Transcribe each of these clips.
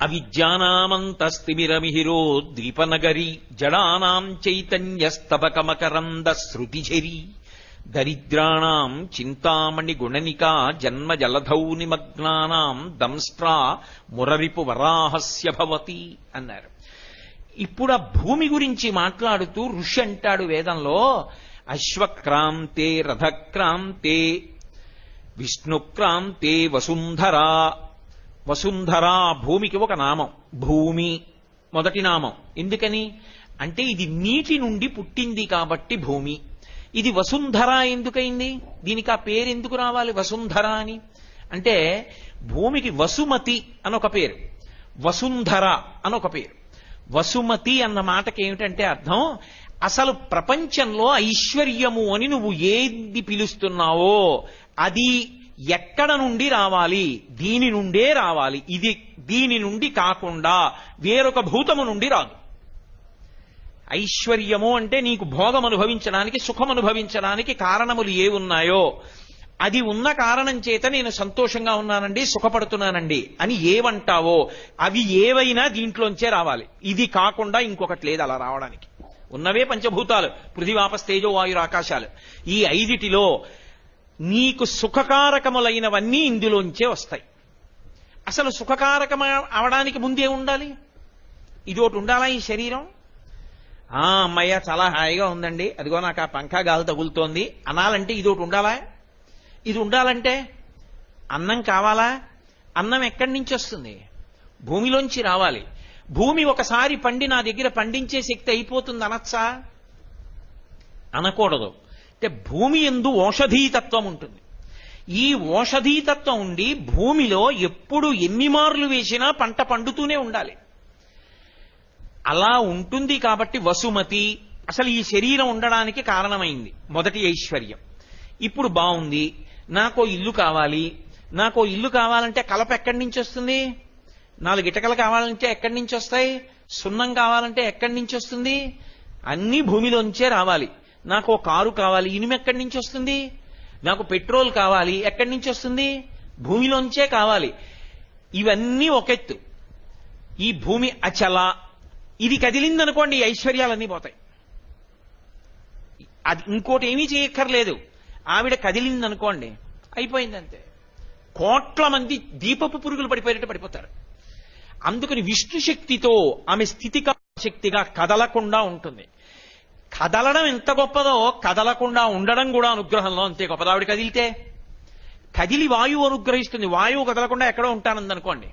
అవిద్యానామంతస్తిమిరమిహిరో ద్వీపనగరి జడానాం చైతన్యస్తబకమకరంద శృతిఝరి దరిద్రాణం చింతామణి గుణనికా జన్మ జలధౌ నిమగ్నానాం దంస్ట్రా మురరిపు వరాహస్య భవతి అన్నారు. ఇప్పుడు ఆ భూమి గురించి మాట్లాడుతూ ఋషి అంటాడు వేదంలో అశ్వక్రాంతే రథక్రాంతే విష్ణుక్రాంతే వసుంధరా వసుంధరా భూమికి ఒక నామం. భూమి మొదటి నామం. ఎందుకని? అంటే ఇది నీటి నుండి పుట్టింది కాబట్టి భూమి. ఇది వసుంధర ఎందుకైంది? దీనికి ఆ పేరు ఎందుకు రావాలి వసుంధర అని? అంటే భూమికి వసుమతి అని ఒక పేరు. వసుంధర అని ఒక పేరు. వసుమతి అన్న మాటకి ఏమిటంటే అర్థం? అసలు ప్రపంచంలో ఐశ్వర్యము అని నువ్వు ఏది పిలుస్తున్నావో అది ఎక్కడ నుండి రావాలి? దీని నుండే రావాలి. ఇది దీని నుండి కాకుండా వేరొక భూతము నుండి రాదు. ఐశ్వర్యము అంటే నీకు భోగం అనుభవించడానికి సుఖం అనుభవించడానికి కారణములు ఏ ఉన్నాయో అది ఉన్న కారణం చేత నేను సంతోషంగా ఉన్నానండి సుఖపడుతున్నానండి అని ఏవంటావో అవి ఏవైనా దీంట్లోంచే రావాలి. ఇది కాకుండా ఇంకొకటి లేదు అలా రావడానికి. ఉన్నవే పంచభూతాలు పృథివాపస్ తేజో వాయురు ఆకాశాలు ఈ ఐదిటిలో నీకు సుఖకారకములైనవన్నీ ఇందులోంచే వస్తాయి. అసలు సుఖకారకం అవడానికి ముందే ఉండాలి? ఇది ఒకటి ఉండాలా ఈ శరీరం? ఆ అమ్మయ్య చాలా హాయిగా ఉందండి. అదిగో నాకు ఆ పంఖా గాలి తగులుతోంది. అనాలంటే ఇది ఒకటి ఉండాలా? ఇది ఉండాలంటే అన్నం కావాలా? అన్నం ఎక్కడి నుంచి వస్తుంది? భూమిలోంచి రావాలి. భూమి ఒకసారి పండి నా దగ్గర పండించే శక్తి అయిపోతుంది అనొచ్చా? అనకూడదు. అంటే భూమి ఎందు ఓషధీతత్వం ఉంటుంది ఈ ఓషధీతత్వం ఉండి భూమిలో ఎప్పుడు ఎన్ని మార్లు వేసినా పంట పండుతూనే ఉండాలి. అలా ఉంటుంది కాబట్టి వసుమతి అసలు ఈ శరీరం ఉండడానికి కారణమైంది. మొదటి ఐశ్వర్యం. ఇప్పుడు బాగుంది నాకో ఇల్లు కావాలి. నాకో ఇల్లు కావాలంటే కలప ఎక్కడి నుంచి వస్తుంది? నాలుగు ఇటకలు కావాలంటే ఎక్కడి నుంచి వస్తాయి? సున్నం కావాలంటే ఎక్కడి నుంచి వస్తుంది? అన్నీ భూమిలోంచే రావాలి. నాకు కారు కావాలి ఇనుము ఎక్కడి నుంచి వస్తుంది? నాకు పెట్రోల్ కావాలి ఎక్కడి నుంచి వస్తుంది? భూమిలోంచే కావాలి. ఇవన్నీ ఒకెత్తు ఈ భూమి అచల. ఇది కదిలిందనుకోండి ఐశ్వర్యాలన్నీ పోతాయి. అది ఇంకోటి ఏమీ చేయక్కర్లేదు. ఆవిడ కదిలిందనుకోండి అయిపోయిందంతే. కోట్ల మంది దీపపు పురుగులు పడిపోయేటట్టు పడిపోతారు. అందుకని విష్ణు శక్తితో ఆమె స్థితిక శక్తిగా కదలకుండా ఉంటుంది. కదలడం ఎంత గొప్పదో కదలకుండా ఉండడం కూడా అనుగ్రహంలో అంతే గొప్పది. ఆవిడ కదిలితే కదిలి వాయువు అనుగ్రహిస్తుంది. వాయువు కదలకుండా ఎక్కడో ఉంటానందనుకోండి.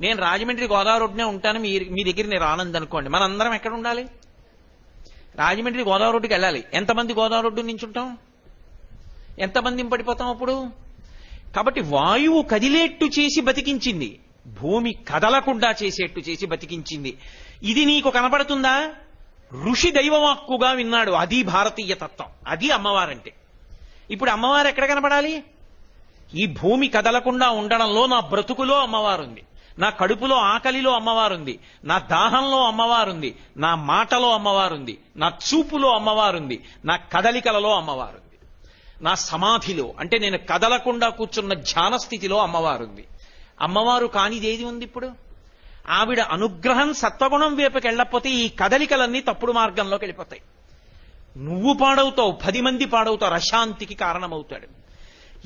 నేను రాజమండ్రి గోదావరి రోడ్డునే ఉంటాను మీ మీ దగ్గర నేను రానందనుకోండి. మనందరం ఎక్కడ ఉండాలి? రాజమండ్రి గోదావరి రోడ్డుకి వెళ్ళాలి. ఎంతమంది గోదావరి రోడ్డు నుంచి ఉంటాం ఎంతమంది పడిపోతాం అప్పుడు? కాబట్టి వాయువు కదిలేట్టు చేసి బతికించింది. భూమి కదలకుండా చేసేట్టు చేసి బతికించింది. ఇది నీకు కనపడుతుందా? ఋషి దైవవాక్కుగా విన్నాడు. అది భారతీయ తత్వం. అది అమ్మవారంటే. ఇప్పుడు అమ్మవారు ఎక్కడ కనపడాలి? ఈ భూమి కదలకుండా ఉండడంలో నా బ్రతుకులో అమ్మవారుంది. నా కడుపులో ఆకలిలో అమ్మవారుంది. నా దాహంలో అమ్మవారుంది. నా మాటలో అమ్మవారుంది. నా చూపులో అమ్మవారుంది. నా కదలికలలో అమ్మవారుంది. నా సమాధిలో అంటే నేను కదలకుండా కూర్చున్న ధ్యాన స్థితిలో అమ్మవారుంది. అమ్మవారు కానిదేది ఉంది ఇప్పుడు? ఆవిడ అనుగ్రహం సత్వగుణం వైపుకి వెళ్ళకపోతే ఈ కదలికలన్నీ తప్పుడు మార్గంలోకి వెళ్ళిపోతాయి. నువ్వు పాడవుతావు పది మంది పాడవుతారు అశాంతికి కారణమవుతాడు.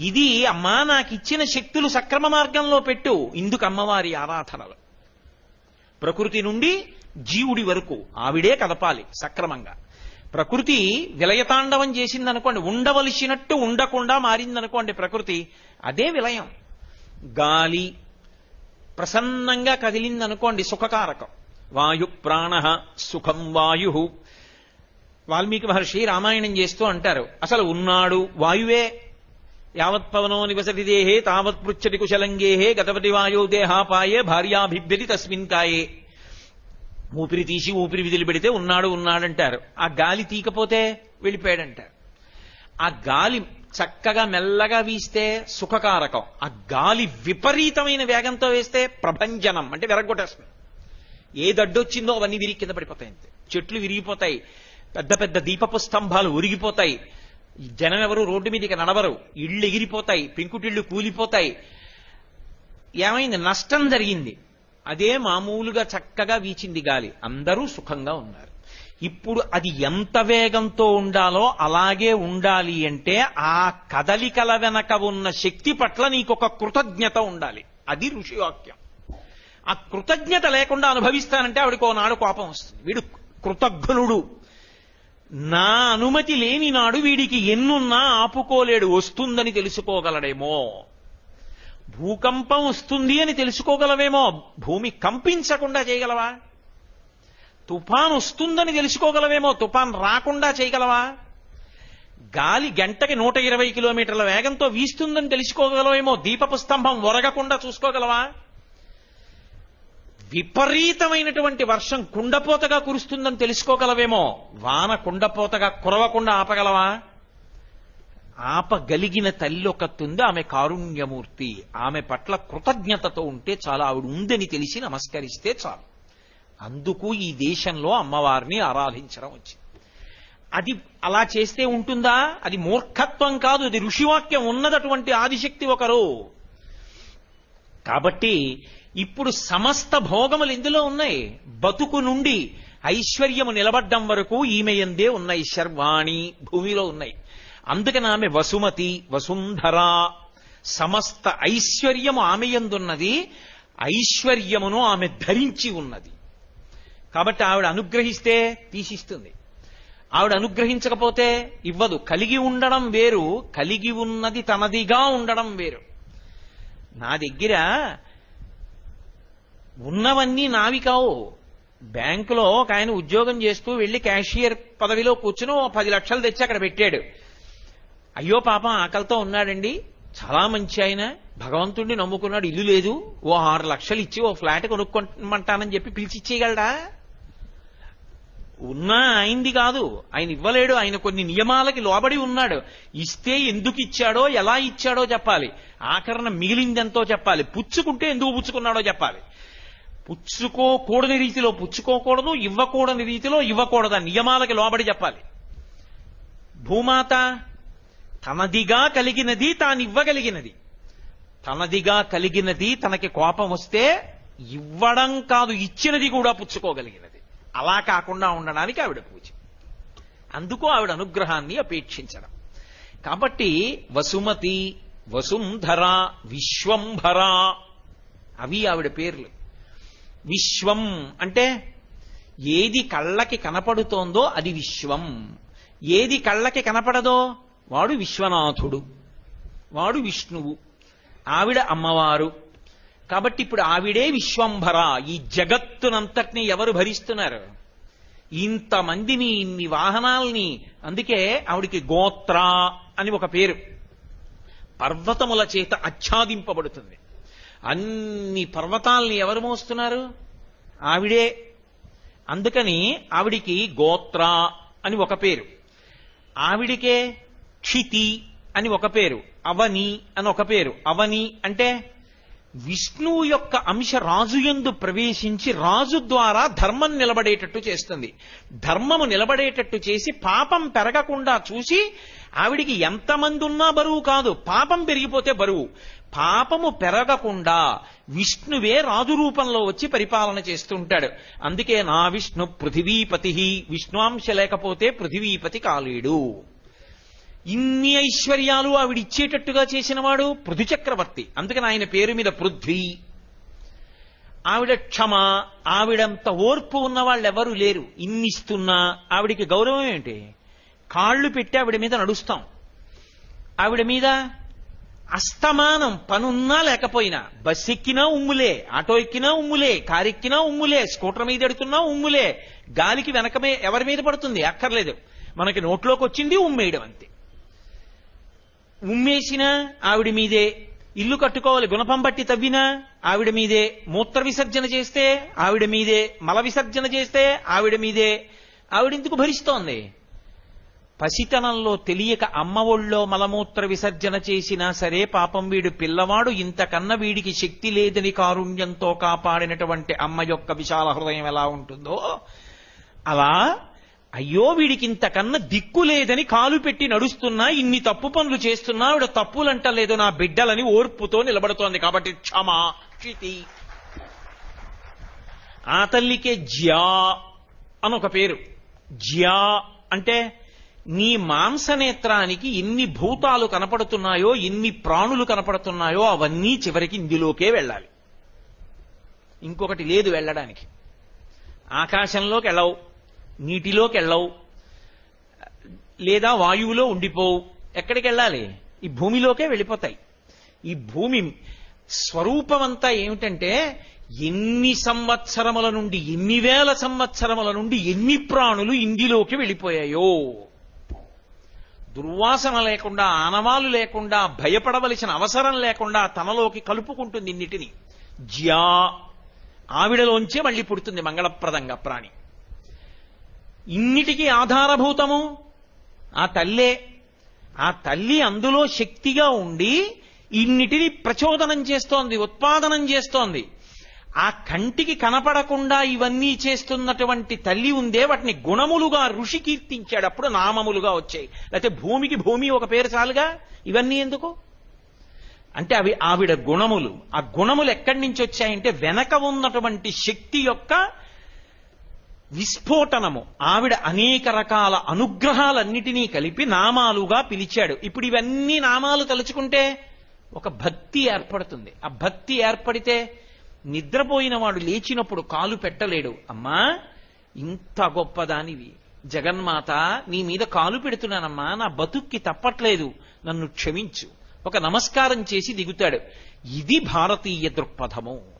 ఇది అమ్మా నాకు ఇచ్చిన శక్తులు సక్రమ మార్గంలో పెట్టు ఇందుకు అమ్మవారి ఆరాధనలు. ప్రకృతి నుండి జీవుడి వరకు ఆవిడే కదపాలి సక్రమంగా. ప్రకృతి విలయతాండవం చేసిందనుకోండి ఉండవలసినట్టు ఉండకుండా మారిందనుకోండి ప్రకృతి అదే విలయం. గాలి ప్రసన్నంగా కదిలిందనుకోండి సుఖకారకం. వాయు ప్రాణ సుఖం వాయు. వాల్మీకి మహర్షి రామాయణం చేస్తూ అంటారు అసలు ఉన్నాడు వాయువే. యావత్ పవనో నివసతి దేహే తావత్ పృచ్చటి కుశలంగేహే గతపతి వాయో దేహాపాయే భార్యాభిభ్యతి తస్మిన్ కాయే. ఊపిరి తీసి ఊపిరి విధులు పెడితే ఉన్నాడు ఉన్నాడంటారు. ఆ గాలి తీకపోతే వెళ్ళిపోయాడంటారు. ఆ గాలి చక్కగా మెల్లగా వీస్తే సుఖకారకం. ఆ గాలి విపరీతమైన వేగంతో వేస్తే ప్రభంజనం అంటే విరగొట్టేస్తుంది ఏ దడ్డొచ్చిందో అవన్నీ విరిగి కింద పడిపోతాయి అంతే. చెట్లు విరిగిపోతాయి పెద్ద పెద్ద దీపపు స్తంభాలు ఉరిగిపోతాయి. జనం ఎవరు రోడ్డు మీదకి నడవరు. ఇళ్ళు ఎగిరిపోతాయి పెంకుటిళ్ళు కూలిపోతాయి. ఏమైంది? నష్టం జరిగింది. అదే మామూలుగా చక్కగా వీచింది గాలి. అందరూ సుఖంగా ఉన్నారు. ఇప్పుడు అది ఎంత వేగంతో ఉండాలో అలాగే ఉండాలి అంటే ఆ కదలికల వెనక ఉన్న శక్తి పట్ల నీకొక కృతజ్ఞత ఉండాలి. అది ఋషివాక్యం. ఆ కృతజ్ఞత లేకుండా అనుభవిస్తానంటే ఆవిడకు నాడు కోపం వస్తుంది. వీడు కృతజ్ఞుడు. నా అనుమతి లేని నాడు వీడికి ఎన్నున్నా ఆపుకోలేడు. వస్తుందని తెలుసుకోగలడేమో. భూకంపం వస్తుంది అని తెలుసుకోగలవేమో. భూమి కంపించకుండా చేయగలవా? తుఫాన్ వస్తుందని తెలుసుకోగలవేమో తుఫాన్ రాకుండా చేయగలవా? గాలి గంటకి నూట ఇరవై కిలోమీటర్ల వేగంతో వీస్తుందని తెలుసుకోగలవేమో దీపపు స్తంభం ఒరగకుండా చూసుకోగలవా? విపరీతమైనటువంటి వర్షం కుండపోతగా కురుస్తుందని తెలుసుకోగలవేమో వాన కుండపోతగా కురవకుండా ఆపగలవా? ఆపగలిగిన తల్లి ఒకతుంది ఆమె కారుణ్యమూర్తి. ఆమె పట్ల కృతజ్ఞతతో ఉంటే చాలా ఆవిడ ఉందని తెలిసి నమస్కరిస్తే చాలు. అందుకు ఈ దేశంలో అమ్మవారిని ఆరాధించడం వచ్చింది. అది అలా చేస్తే ఉంటుందా? అది మూర్ఖత్వం కాదు అది ఋషివాక్యం ఉన్నదటువంటి ఆదిశక్తి ఒకరు. కాబట్టి ఇప్పుడు సమస్త భోగములు ఇందులో ఉన్నాయి. బతుకు నుండి ఐశ్వర్యము నిలబడ్డం వరకు ఈమె ఎందే ఉన్నాయి శర్వాణి భూమిలో ఉన్నాయి. అందుకని ఆమె వసుమతి వసుంధర సమస్త ఐశ్వర్యము ఆమె ఎందున్నది? ఐశ్వర్యమును ఆమె ధరించి ఉన్నది. కాబట్టి ఆవిడ అనుగ్రహిస్తే తీసిస్తుంది. ఆవిడ అనుగ్రహించకపోతే ఇవ్వదు. కలిగి ఉండడం వేరు కలిగి ఉన్నది తనదిగా ఉండడం వేరు. నా దగ్గర ఉన్నవన్నీ నావి కావు. బ్యాంకులో ఒక ఆయన ఉద్యోగం చేస్తూ వెళ్ళి క్యాషియర్ పదవిలో కూర్చుని ఓ పది లక్షలు తెచ్చి అక్కడ పెట్టాడు. అయ్యో పాపం ఆకలితో ఉన్నాడండి. చాలా మంచి ఆయన. భగవంతుడిని నమ్ముకున్నాడు. ఇల్లు లేదు. ఓ ఆరు లక్షలు ఇచ్చి ఓ ఫ్లాట్ కొనుక్కోమంటానని చెప్పి పిలిచి ఇచ్చేయగలడా ఉన్నా అయింది కాదు. ఆయన ఇవ్వలేడు. ఆయన కొన్ని నియమాలకి లోబడి ఉన్నాడు. ఇస్తే ఎందుకు ఇచ్చాడో ఎలా ఇచ్చాడో చెప్పాలి. ఆకరణ మిగిలిందెంతో చెప్పాలి. పుచ్చుకుంటే ఎందుకు పుచ్చుకున్నాడో చెప్పాలి. పుచ్చుకోకూడని రీతిలో పుచ్చుకోకూడదు ఇవ్వకూడని రీతిలో ఇవ్వకూడదు నియమాలకి లోబడి చెప్పాలి. భూమాత తనదిగా కలిగినది తాను ఇవ్వగలిగినది. తనదిగా కలిగినది తనకి కోపం వస్తే ఇవ్వడం కాదు ఇచ్చినది కూడా పుచ్చుకోగలిగినది. అలా కాకుండా ఉండడానికి ఆవిడ పూజ. అందుకు ఆవిడ అనుగ్రహాన్ని అపేక్షించడం. కాబట్టి వసుమతి వసుంధర విశ్వంభర అవి ఆవిడ పేర్లు. విశ్వం అంటే ఏది కళ్ళకి కనపడుతోందో అది విశ్వం. ఏది కళ్ళకి కనపడదో వాడు విశ్వనాథుడు వాడు విష్ణువు. ఆవిడ అమ్మవారు. కాబట్టి ఇప్పుడు ఆవిడే విశ్వంభర ఈ జగత్తునంతటిని ఎవరు భరిస్తున్నారు? ఇంతమందిని ఇన్ని వాహనాల్ని అందుకే ఆవిడికి గోత్ర అని ఒక పేరు. పర్వతముల చేత ఆచ్ఛాదింపబడుతుంది. అన్ని పర్వతాల్ని ఎవరు మోస్తున్నారు? ఆవిడే. అందుకని ఆవిడికి గోత్ర అని ఒక పేరు. ఆవిడికే క్షితి అని ఒక పేరు. అవని అని ఒక పేరు. అవని అంటే విష్ణువు యొక్క అంశ రాజు యందు ప్రవేశించి రాజు ద్వారా ధర్మం నిలబడేటట్టు చేస్తుంది. ధర్మము నిలబడేటట్టు చేసి పాపం పెరగకుండా చూసి ఆవిడికి ఎంతమంది ఉన్నా బరువు కాదు. పాపం పెరిగిపోతే బరువు. పాపము పెరగకుండా విష్ణువే రాజు రూపంలో వచ్చి పరిపాలన చేస్తుంటాడు. అందుకే నా విష్ణు పృథివీపతి విష్ణువాంశ లేకపోతే పృథివీపతి కాలేడు. ఇన్ని ఐశ్వర్యాలు ఆవిడిచ్చేటట్టుగా చేసినవాడు పృథు చక్రవర్తి. అందుకని ఆయన పేరు మీద పృథ్వీ. ఆవిడ క్షమ ఆవిడంత ఓర్పు ఉన్న వాళ్ళు ఎవరు లేరు. ఇన్నిస్తున్నా ఆవిడికి గౌరవం ఏంటి? కాళ్ళు పెట్టి ఆవిడ మీద నడుస్తాం. ఆవిడ మీద అస్తమానం పనున్నా లేకపోయినా బస్ ఎక్కినా ఉమ్ములే ఆటో ఎక్కినా ఉమ్ములే కారు ఎక్కినా ఉమ్ములే స్కూటర్ మీద ఎడుతున్నా ఉమ్ములే గాలికి వెనకమే ఎవరి మీద పడుతుంది? అక్కర్లేదు. మనకి నోట్లోకి వచ్చింది ఉమ్మేయడం అంతే. ఉమ్మేసినా ఆవిడ మీదే ఇల్లు కట్టుకోవాలి గుణపం బట్టి తవ్వినా ఆవిడ మీదే మూత్ర విసర్జన చేస్తే ఆవిడ మీదే మల విసర్జన చేస్తే ఆవిడ మీదే. ఆవిడెందుకు భరిస్తోంది? పసితనంలో తెలియక అమ్మ ఒళ్ళో మలమూత్ర విసర్జన చేసినా సరే పాపం వీడు పిల్లవాడు ఇంతకన్నా వీడికి శక్తి లేదని కారుణ్యంతో కాపాడినటువంటి అమ్మ యొక్క విశాల హృదయం ఎలా ఉంటుందో? అలా అయ్యో వీడికి ఇంతకన్నా దిక్కు లేదని కాలు పెట్టి నడుస్తున్నా ఇన్ని తప్పు పనులు చేస్తున్నా ఆవిడ తప్పులంటలేదు నా బిడ్డలని ఓర్పుతో నిలబడుతోంది కాబట్టి క్షమ క్షితి. ఆ తల్లికే జ్యా అని ఒక పేరు. జ్యా అంటే నీ మాంసనేత్రానికి ఎన్ని భూతాలు కనపడుతున్నాయో ఎన్ని ప్రాణులు కనపడుతున్నాయో అవన్నీ చివరికి ఇందులోకే వెళ్ళాలి. ఇంకొకటి లేదు వెళ్ళడానికి. ఆకాశంలోకి వెళ్ళవు. నీటిలోకి వెళ్ళవు లేదా వాయువులో ఉండిపోవు. ఎక్కడికి వెళ్ళాలి ఈ భూమిలోకే వెళ్ళిపోతాయి. ఈ భూమి స్వరూపమంతా ఏమిటంటే ఎన్ని సంవత్సరముల నుండి ఎన్ని వేల సంవత్సరముల నుండి ఎన్ని ప్రాణులు ఇందిలోకి వెళ్ళిపోయాయో. దుర్వాసన లేకుండా ఆనవాలు లేకుండా భయపడవలసిన అవసరం లేకుండా తనలోకి కలుపుకుంటుంది ఇన్నిటిని జ్యా. ఆవిడలోంచే మళ్ళీ పుడుతుంది మంగళప్రదంగా ప్రాణి. ఇన్నిటికీ ఆధారభూతము? ఆ తల్లే. ఆ తల్లి అందులో శక్తిగా ఉండి ఇన్నిటిని ప్రచోదనం చేస్తోంది ఉత్పాదనం చేస్తోంది. ఆ కంటికి కనపడకుండా ఇవన్నీ చేస్తున్నటువంటి తల్లి ఉందే వాటిని గుణములుగా ఋషి కీర్తించాడు అప్పుడు నామములుగా వచ్చాయి. లేకపోతే భూమికి భూమి ఒక పేరు చాలుగా? ఇవన్నీ ఎందుకు? అంటే అవి ఆవిడ గుణములు. ఆ గుణములు ఎక్కడి నుంచి వచ్చాయంటే వెనక ఉన్నటువంటి శక్తి యొక్క విస్ఫోటనము. ఆవిడ అనేక రకాల అనుగ్రహాలన్నిటినీ కలిపి నామాలుగా పిలిచాడు. ఇప్పుడు ఇవన్నీ నామాలు తలుచుకుంటే ఒక భక్తి ఏర్పడుతుంది. ఆ భక్తి ఏర్పడితే నిద్రపోయిన వాడు లేచినప్పుడు కాలు పెట్టలేడు. అమ్మా ఇంత గొప్పదానివి. జగన్మాత నీ మీద కాలు పెడుతున్నానమ్మా నా బతుక్కి తప్పట్లేదు. నన్ను క్షమించు. ఒక నమస్కారం చేసి దిగుతాడు. ఇది భారతీయ దృక్పథము.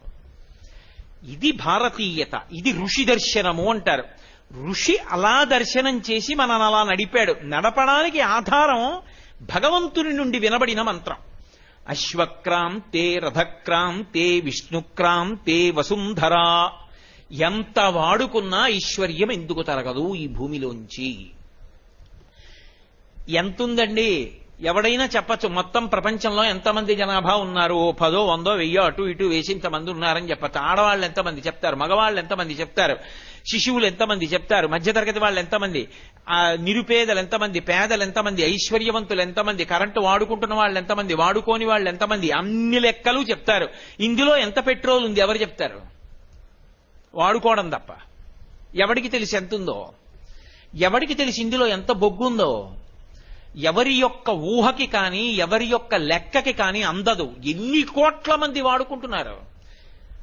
ఇది భారతీయత ఇది ఋషి దర్శనము అంటారు. ఋషి అలా దర్శనం చేసి మనల్ని అలా నడిపాడు. నడపడానికి ఆధారం భగవంతుని నుండి వినబడిన మంత్రం. అశ్వక్రాంతే రథక్రాంతే విష్ణుక్రాంతే వసుంధరా. ఎంత వాడుకున్నా ఐశ్వర్యం ఎందుకు తరగదు ఈ భూమిలోంచి? ఎంతుందండి? ఎవడైనా చెప్పచ్చు మొత్తం ప్రపంచంలో ఎంతమంది జనాభా ఉన్నారు? ఓ పదో వందో వెయ్యో అటు ఇటు వేసి ఇంతమంది ఉన్నారని చెప్పచ్చు. ఆడవాళ్ళు ఎంతమంది చెప్తారు? మగవాళ్ళు ఎంతమంది చెప్తారు? శిశువులు ఎంతమంది చెప్తారు? మధ్యతరగతి వాళ్ళు ఎంతమంది? ఆ నిరుపేదలు ఎంతమంది? పేదలు ఎంతమంది? ఐశ్వర్యవంతులు ఎంతమంది? కరెంటు వాడుకుంటున్న వాళ్ళు ఎంతమంది? వాడుకోని వాళ్ళు ఎంతమంది? అన్ని లెక్కలు చెప్తారు. ఇందులో ఎంత పెట్రోల్ ఉంది? ఎవరు చెప్తారు? వాడుకోవడం తప్ప. ఎవడికి తెలిసి ఎంత ఉందో ఎవడికి తెలిసి ఇందులో ఎంత బొగ్గు ఉందో ఎవరి యొక్క ఊహకి కానీ ఎవరి యొక్క లెక్కకి కానీ అందదు. ఎన్ని కోట్ల మంది వాడుకుంటున్నారు?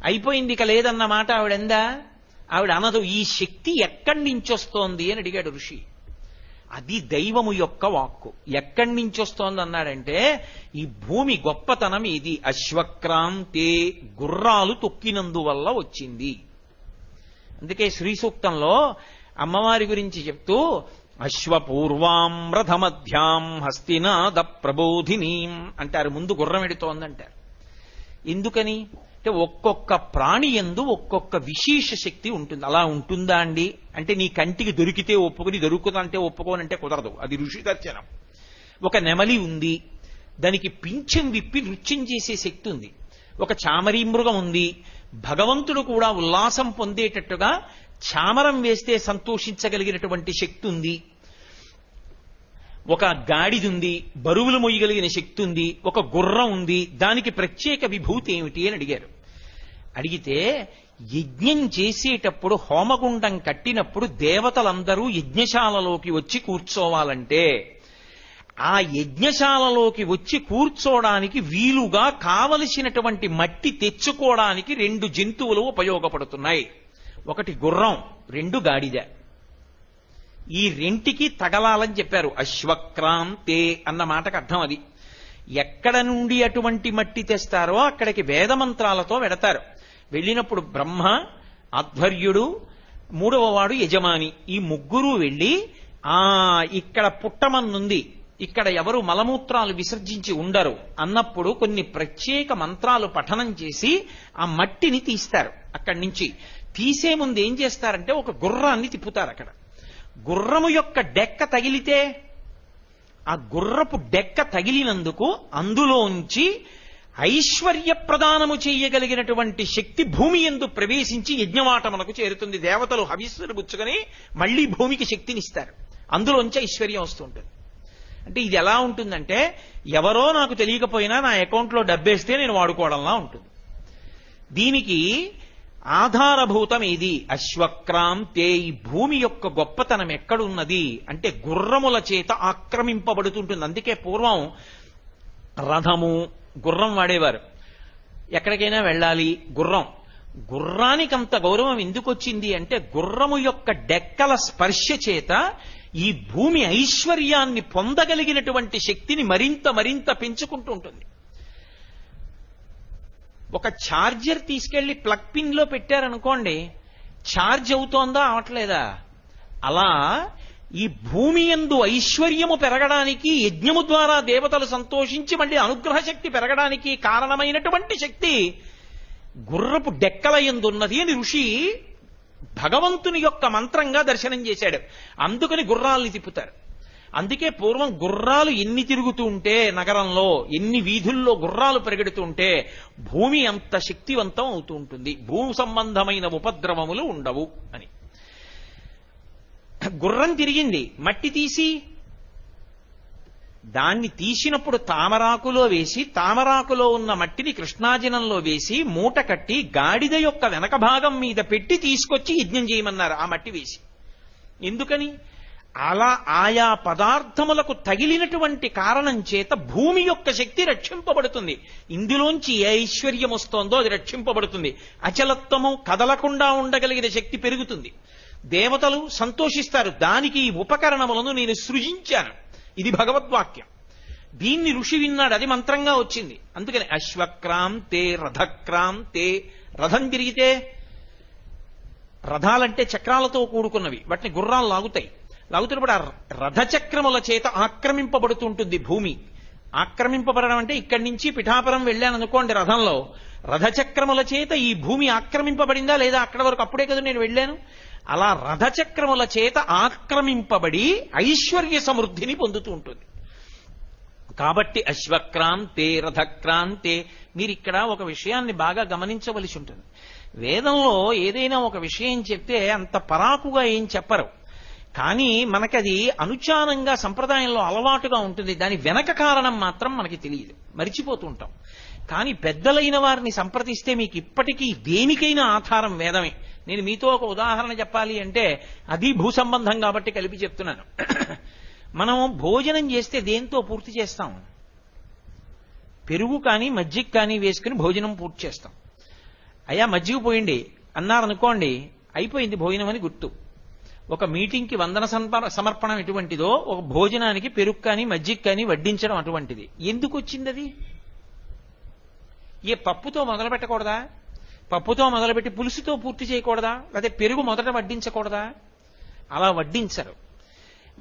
అయిపోయింది ఇక లేదన్న మాట ఆవిడందా? ఆవిడ అనదు ఈ శక్తి ఎక్కడి నుంచి వస్తోంది అని అడిగాడు ఋషి. అది దైవము యొక్క వాక్కు. ఎక్కడి నుంచి వస్తోంది అన్నాడంటే ఈ భూమి గొప్పతనం ఇది అశ్వక్రాంతే గుర్రాలు తొక్కినందువల్ల వచ్చింది. అందుకే శ్రీ సూక్తంలో అమ్మవారి గురించి చెప్తూ అశ్వపూర్వాం రథమధ్యాం హస్తినాద ప్రబోధినీం అంటారు. ముందు గుర్రం ఎడుతోందంటారు. ఎందుకని? అంటే ఒక్కొక్క ప్రాణి ఎందు ఒక్కొక్క విశేష శక్తి ఉంటుంది. అలా ఉంటుందా అండి? అంటే నీ కంటికి దొరికితే ఒప్పుకొని దొరుకుతుందంటే ఒప్పుకోనంటే కుదరదు. అది ఋషి దర్శనం. ఒక నెమలి ఉంది. దానికి పింఛం విప్పి నృత్యం చేసే శక్తి ఉంది. ఒక చామరీ మృగం ఉంది. భగవంతుడు కూడా ఉల్లాసం పొందేటట్టుగా చామరం వేస్తే సంతోషించగలిగినటువంటి శక్తి ఉంది. ఒక గాడిది ఉంది బరువులు మొయ్యగలిగిన శక్తి ఉంది ఒక గుర్రం ఉంది దానికి ప్రత్యేక విభూతి ఏమిటి అని అడిగారు. అడిగితే యజ్ఞం చేసేటప్పుడు హోమగుండం కట్టినప్పుడు దేవతలందరూ యజ్ఞశాలలోకి వచ్చి కూర్చోవాలంటే ఆ యజ్ఞశాలలోకి వచ్చి కూర్చోడానికి వీలుగా కావలసినటువంటి మట్టి తెచ్చుకోవడానికి రెండు జంతువులు ఉపయోగపడుతున్నాయి. ఒకటి గుర్రం రెండు గాడిద. ఈ రెంటికి తగలాలని చెప్పారు. అశ్వక్రాంతే అన్న మాటకు అర్థం అది. ఎక్కడ నుండి అటువంటి మట్టి తెస్తారో అక్కడికి వేదమంత్రాలతో వెడతారు. వెళ్ళినప్పుడు బ్రహ్మ ఆధ్వర్యుడు మూడవ వాడు యజమాని. ఈ ముగ్గురు వెళ్ళి ఆ ఇక్కడ పుట్టమన్నుంది. ఇక్కడ ఎవరు మలమూత్రాలు విసర్జించి ఉండరు అన్నప్పుడు కొన్ని ప్రత్యేక మంత్రాలు పఠనం చేసి ఆ మట్టిని తీస్తారు అక్కడి నుంచి. తీసే ముందు ఏం చేస్తారంటే ఒక గుర్రాన్ని తిప్పుతారు అక్కడ. గుర్రము యొక్క డెక్క తగిలితే ఆ గుర్రపు డెక్క తగిలినందుకు అందులోంచి ఐశ్వర్య ప్రదానము చేయగలిగినటువంటి శక్తి భూమి ఎందు ప్రవేశించి యజ్ఞవాటమునకు చేరుతుంది. దేవతలు హవిస్సును పుచ్చుకొని మళ్ళీ భూమికి శక్తినిస్తారు. అందులోంచి ఐశ్వర్యం వస్తుంటుంది అంటే ఇది ఎలా ఉంటుందంటే ఎవరో నాకు తెలియకపోయినా నా అకౌంట్లో డబ్బేస్తే నేను వాడుకోవడంలా ఉంటుంది. దీనికి ఆధారభూతం ఇది అశ్వక్రాంతే ఈ భూమి యొక్క గొప్పతనం ఎక్కడున్నది? అంటే గుర్రముల చేత ఆక్రమింపబడుతుంటుంది. అందుకే పూర్వం రథము గుర్రం వాడేవారు. ఎక్కడికైనా వెళ్ళాలి గుర్రం. గుర్రానికి అంత గౌరవం ఎందుకు వచ్చింది అంటే గుర్రము యొక్క డెక్కల స్పర్శ చేత ఈ భూమి ఐశ్వర్యాన్ని పొందగలిగినటువంటి శక్తిని మరింత మరింత పెంచుకుంటూ ఉంటుంది ఒక ఛార్జర్ తీసుకెళ్ళి ప్లగ్ పిన్లో పెట్టారనుకోండి ఛార్జ్ అవుతోందా అవట్లేదా అలా ఈ భూమి ఎందు ఐశ్వర్యము పెరగడానికి యజ్ఞము ద్వారా దేవతలు సంతోషించి మళ్ళీ అనుగ్రహ శక్తి పెరగడానికి కారణమైనటువంటి శక్తి గుర్రపు డెక్కల ఎందున్నది అని ఋషి భగవంతుని యొక్క మంత్రంగా దర్శనం చేశాడు. అందుకని గుర్రాల్ని తిప్పుతారు. అందుకే పూర్వం గుర్రాలు ఎన్ని తిరుగుతూ ఉంటే నగరంలో ఎన్ని వీధుల్లో గుర్రాలు పరిగెడుతూ ఉంటే భూమి అంత శక్తివంతం అవుతూ ఉంటుంది. భూ సంబంధమైన ఉపద్రవములు ఉండవు అని. గుర్రం తిరిగింది. మట్టి తీసి దాన్ని తీసినప్పుడు తామరాకులో వేసి తామరాకులో ఉన్న మట్టిని కృష్ణాజనంలో వేసి మూట కట్టి గాడిద యొక్క వెనక భాగం మీద పెట్టి తీసుకొచ్చి యజ్ఞం చేయమన్నారు ఆ మట్టి వేసి. ఎందుకని? అలా ఆయా పదార్థములకు తగిలినటువంటి కారణం చేత భూమి యొక్క శక్తి రక్షింపబడుతుంది. ఇందులోంచి ఏ ఐశ్వర్యం వస్తోందో అది రక్షింపబడుతుంది. అచలత్వము కదలకుండా ఉండగలిగిన శక్తి పెరుగుతుంది. దేవతలు సంతోషిస్తారు. దానికి ఈ ఉపకరణములను నేను సృజించాను. ఇది భగవద్వాక్యం. దీన్ని ఋషి విన్నాడు. అది మంత్రంగా వచ్చింది. అందుకని అశ్వక్రాంతే రథక్రాంతే రథం తిరిగితే రథాలంటే చక్రాలతో కూడుకున్నవి. వాటిని గుర్రాలు లాగుతాయి. లాగుతున్నప్పుడు కూడా రథచక్రముల చేత ఆక్రమింపబడుతుంటుంది భూమి. ఆక్రమింపబడడం అంటే ఇక్కడి నుంచి పిఠాపురం వెళ్ళాను అనుకోండి రథంలో. రథచక్రముల చేత ఈ భూమి ఆక్రమింపబడిందా లేదా అక్కడ వరకు అప్పుడే కదా నేను వెళ్ళాను? అలా రథచక్రముల చేత ఆక్రమింపబడి ఐశ్వర్య సమృద్ధిని పొందుతూ ఉంటుంది కాబట్టి అశ్వక్రాంతే రథక్రాంతే మీరు ఇక్కడ ఒక విషయాన్ని బాగా గమనించవలసి ఉంటుంది. వేదంలో ఏదైనా ఒక విషయం చెప్తే అంత పరాకుగా ఏం చెప్పరు. కానీ మనకది అనుచానంగా సంప్రదాయంలో అలవాటుగా ఉంటుంది. దాని వెనక కారణం మాత్రం మనకి తెలియదు. మరిచిపోతూ ఉంటాం కానీ పెద్దలైన వారిని సంప్రదిస్తే మీకు ఇప్పటికీ దేనికైనా ఆధారం వేదమే. నేను మీతో ఒక ఉదాహరణ చెప్పాలి అంటే అది భూ సంబంధం కాబట్టి కలిపి చెప్తున్నాను. మనం భోజనం చేస్తే దేంతో పూర్తి చేస్తాం? పెరుగు కానీ మజ్జిగ కానీ వేసుకుని భోజనం పూర్తి చేస్తాం. అయ్యా మజ్జిగ పోయింది. అన్నారనుకోండి అయిపోయింది భోజనం అని గుర్తు. ఒక మీటింగ్కి వందన సమర్పణం ఎటువంటిదో ఒక భోజనానికి పెరుగు కానీ మజ్జిగ కానీ వడ్డించడం అటువంటిది. ఎందుకు వచ్చింది అది ఏ పప్పుతో మొదలు పెట్టకూడదా పప్పుతో మొదలుపెట్టి పులుసుతో పూర్తి చేయకూడదా? లేకపోతే పెరుగు మొదట వడ్డించకూడదా? అలా వడ్డించరు.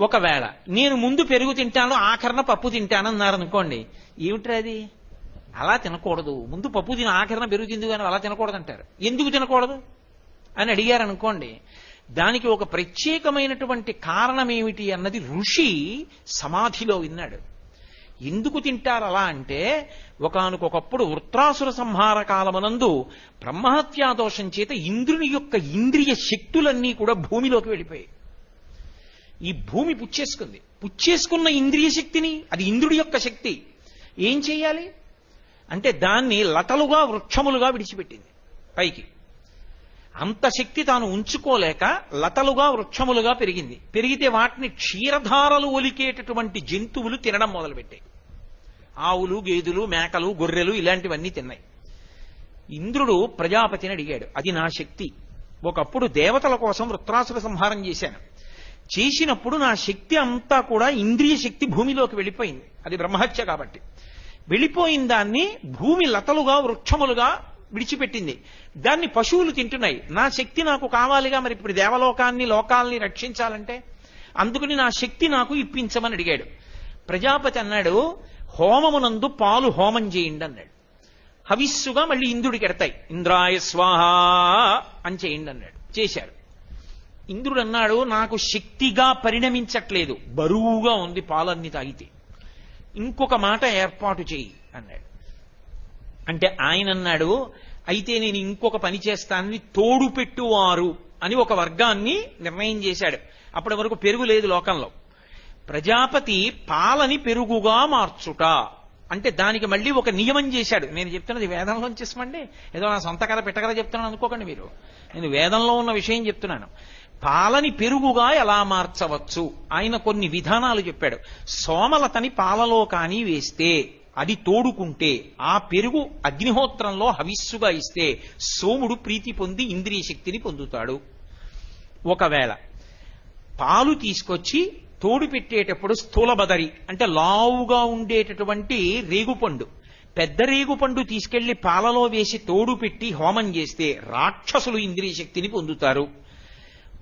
ఒకవేళ నేను ముందు పెరుగు తింటాను ఆఖరణ పప్పు తింటాను అన్నారు అనుకోండి ఏమిట్రా అది అలా తినకూడదు. ముందు పప్పు తిన ఆఖరణ పెరుగు తిందు కానీ అలా తినకూడదు అంటారు ఎందుకు తినకూడదు? అని అడిగారు అనుకోండి దానికి ఒక ప్రత్యేకమైనటువంటి కారణం ఏమిటి అన్నది ఋషి సమాధిలో విన్నాడు. ఎందుకు తింటారు అలా అంటే ఒకనకొకప్పుడు వృత్రాసుర సంహార కాలమనందు బ్రహ్మహత్యా దోషం చేత ఇంద్రుని యొక్క ఇంద్రియ శక్తులన్నీ కూడా భూమిలోకి వెళ్ళిపోయాయి. ఈ భూమి పుచ్చేసుకుంది. పుచ్చేసుకున్న ఇంద్రియ శక్తిని అది ఇంద్రుడి యొక్క శక్తి. ఏం చేయాలి? అంటే దాన్ని లతలుగా వృక్షములుగా విడిచిపెట్టింది. పైకి. అంత శక్తి తాను ఉంచుకోలేక లతలుగా వృక్షములుగా పెరిగింది. పెరిగితే వాటిని క్షీరధారలు ఒలికేటటువంటి జంతువులు తినడం మొదలుపెట్టాయి. ఆవులు గేదెలు మేకలు గొర్రెలు ఇలాంటివన్నీ తిన్నాయి. ఇంద్రుడు ప్రజాపతిని అడిగాడు అది నా శక్తి. ఒకప్పుడు దేవతల కోసం వృత్రాసుర సంహారం చేశాను. చేసినప్పుడు నా శక్తి అంతా కూడా ఇంద్రియ శక్తి భూమిలోకి వెళ్ళిపోయింది. అది బ్రహ్మహత్య కాబట్టి. వెళ్ళిపోయిన దాన్ని భూమి లతలుగా వృక్షములుగా విడిచిపెట్టింది. దాన్ని పశువులు తింటున్నాయి. నా శక్తి నాకు కావాలిగా మరి ఇప్పుడు దేవలోకాన్ని లోకాల్ని రక్షించాలంటే అందుకని నా శక్తి నాకు ఇప్పించమని అడిగాడు. ప్రజాపతి అన్నాడు హోమమునందు పాలు హోమం చేయండి అన్నాడు. హవిస్సుగా మళ్ళీ ఇంద్రుడికి ఎడతాయి. ఇంద్రాయ స్వాహ అని చేయండి అన్నాడు. చేశారు. ఇంద్రుడు అన్నాడు నాకు శక్తిగా పరిణమించట్లేదు. బరువుగా ఉంది పాలన్నీ తాగితే. ఇంకొక మాట ఏర్పాటు చేయి అన్నాడు. అంటే ఆయన అన్నాడు అయితే నేను ఇంకొక పని చేస్తానని తోడుపెట్టువారు అని ఒక వర్గాన్ని నిర్ణయం చేశాడు. అప్పటి వరకు పెరుగు లేదు లోకంలో. ప్రజాపతి పాలని పెరుగుగా మార్చుట. అంటే దానికి మళ్ళీ ఒక నియమం చేశాడు. నేను చెప్తున్నది వేదంలోంచి ఇస్మండి ఏదో నా సొంత కథ పెట్టగల చెప్తున్నాను అనుకోకండి మీరు. నేను వేదంలో ఉన్న విషయం చెప్తున్నాను. పాలని పెరుగుగా ఎలా మార్చవచ్చు? ఆయన కొన్ని విధానాలు చెప్పాడు. సోమలతని పాలలో కానీ వేస్తే అది తోడుకుంటే ఆ పెరుగు అగ్నిహోత్రంలో హవిస్సుగా ఇస్తే సోముడు ప్రీతి పొంది ఇంద్రియ శక్తిని పొందుతాడు. ఒకవేళ పాలు తీసుకొచ్చి తోడు పెట్టేటప్పుడు స్థూల బదరి అంటే లావుగా ఉండేటటువంటి రేగుపండు పెద్ద రేగుపండు తీసుకెళ్ళి పాలలో వేసి తోడు పెట్టి హోమం చేస్తే రాక్షసులు ఇంద్రియ శక్తిని పొందుతారు.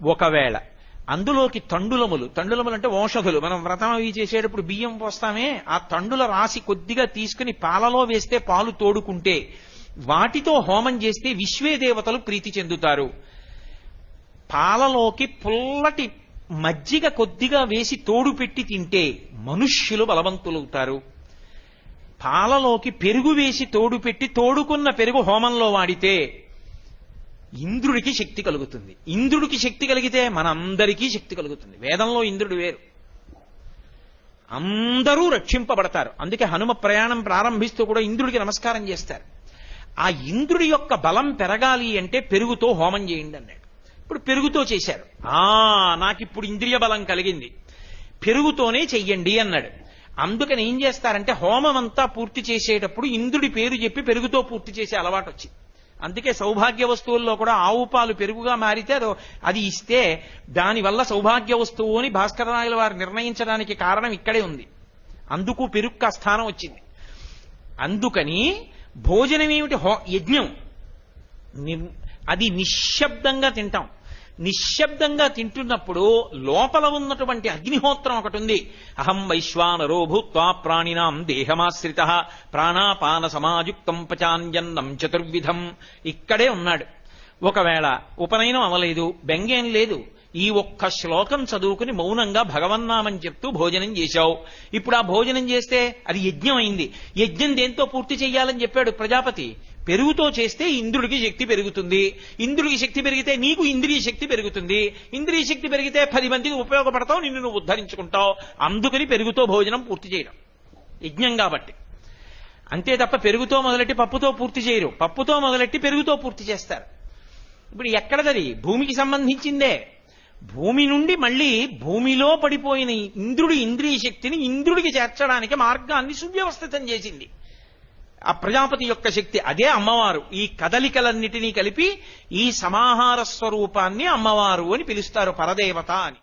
ఒకవేళ అందులోకి తండులములు. తండులములు అంటే ఔషధులు మనం వ్రతం అవి చేసేటప్పుడు బియ్యం పోస్తామే. ఆ తండుల రాసి కొద్దిగా తీసుకుని పాలలో వేస్తే పాలు తోడుకుంటే వాటితో హోమం చేస్తే విశ్వే దేవతలు ప్రీతి చెందుతారు. పాలలోకి పుల్లటి మజ్జిగ కొద్దిగా వేసి తోడు పెట్టి తింటే మనుష్యులు బలవంతులవుతారు. పాలలోకి పెరుగు వేసి తోడు పెట్టి తోడుకున్న పెరుగు హోమంలో వాడితే ఇంద్రుడికి శక్తి కలుగుతుంది. ఇంద్రుడికి శక్తి కలిగితే మనందరికీ శక్తి కలుగుతుంది. వేదంలో ఇంద్రుడు వేరు. అందరూ రక్షింపబడతారు. అందుకే హనుమ ప్రయాణం ప్రారంభిస్తూ కూడా ఇంద్రుడికి నమస్కారం చేస్తారు. ఆ ఇంద్రుడి యొక్క బలం పెరగాలి అంటే పెరుగుతో హోమం చేయండి అన్నాడు. ఇప్పుడు పెరుగుతో చేశారు. ఆ నాకిప్పుడు ఇంద్రియ బలం కలిగింది. పెరుగుతోనే చెయ్యండి అన్నాడు. అందుకని ఏం చేస్తారంటే హోమం అంతా పూర్తి చేసేటప్పుడు ఇంద్రుడి పేరు చెప్పి పెరుగుతో పూర్తి చేసే అలవాటు వచ్చింది అందుకే సౌభాగ్య వస్తువుల్లో కూడా ఆవు పాలు పెరుగుగా మారితే అదో అది ఇస్తే దానివల్ల సౌభాగ్య వస్తువు అని భాస్కరరాయల వారు నిర్ణయించడానికి కారణం ఇక్కడే ఉంది. అందుకు పెరుక్క స్థానం వచ్చింది. అందుకని భోజనం ఏమిటి హో యజ్ఞం. అది నిశ్శబ్దంగా తింటాం. నిశ్శబ్దంగా తింటున్నప్పుడు లోపల ఉన్నటువంటి అగ్నిహోత్రం ఒకటి ఉంది అహం వైశ్వానరో భూత్వా ప్రాణినాం దేహమాశ్రిత ప్రాణాపాన సమాయుక్తం పచాన్యన్నం చతుర్విధం. ఇక్కడే ఉన్నాడు. ఒకవేళ ఉపనయనం అవలేదు బెంగేం లేదు ఈ ఒక్క శ్లోకం చదువుకుని మౌనంగా భగవన్నామం చెప్తూ భోజనం చేశావు. ఇప్పుడు ఆ భోజనం చేస్తే అది యజ్ఞం అయింది యజ్ఞం దేంతో పూర్తి చేయాలని చెప్పాడు ప్రజాపతి. పెరుగుతో చేస్తే ఇంద్రుడికి శక్తి పెరుగుతుంది. ఇంద్రుడికి శక్తి పెరిగితే నీకు ఇంద్రియ శక్తి పెరుగుతుంది. ఇంద్రియ శక్తి పెరిగితే పది మందికి ఉపయోగపడతావు నిన్ను నువ్వు ఉద్ధరించుకుంటావు. అందుకని పెరుగుతో భోజనం పూర్తి చేయడం. యజ్ఞం కాబట్టి. అంతే తప్ప పెరుగుతో మొదలెట్టి పప్పుతో పూర్తి చేయరు. పప్పుతో మొదలెట్టి పెరుగుతో పూర్తి చేస్తారు. ఇప్పుడు ఎక్కడదది భూమికి సంబంధించిందే. భూమి నుండి మళ్ళీ భూమిలో పడిపోయిన ఇంద్రుడి ఇంద్రియ శక్తిని ఇంద్రుడికి చేర్చడానికి మార్గాన్ని సువ్యవస్థితం చేసింది. ఆ ప్రజాపతి యొక్క శక్తి అదే అమ్మవారు. ఈ కదలికలన్నిటినీ కలిపి ఈ సమాహార స్వరూపాన్ని అమ్మవారు అని పిలుస్తారు పరదేవత అని.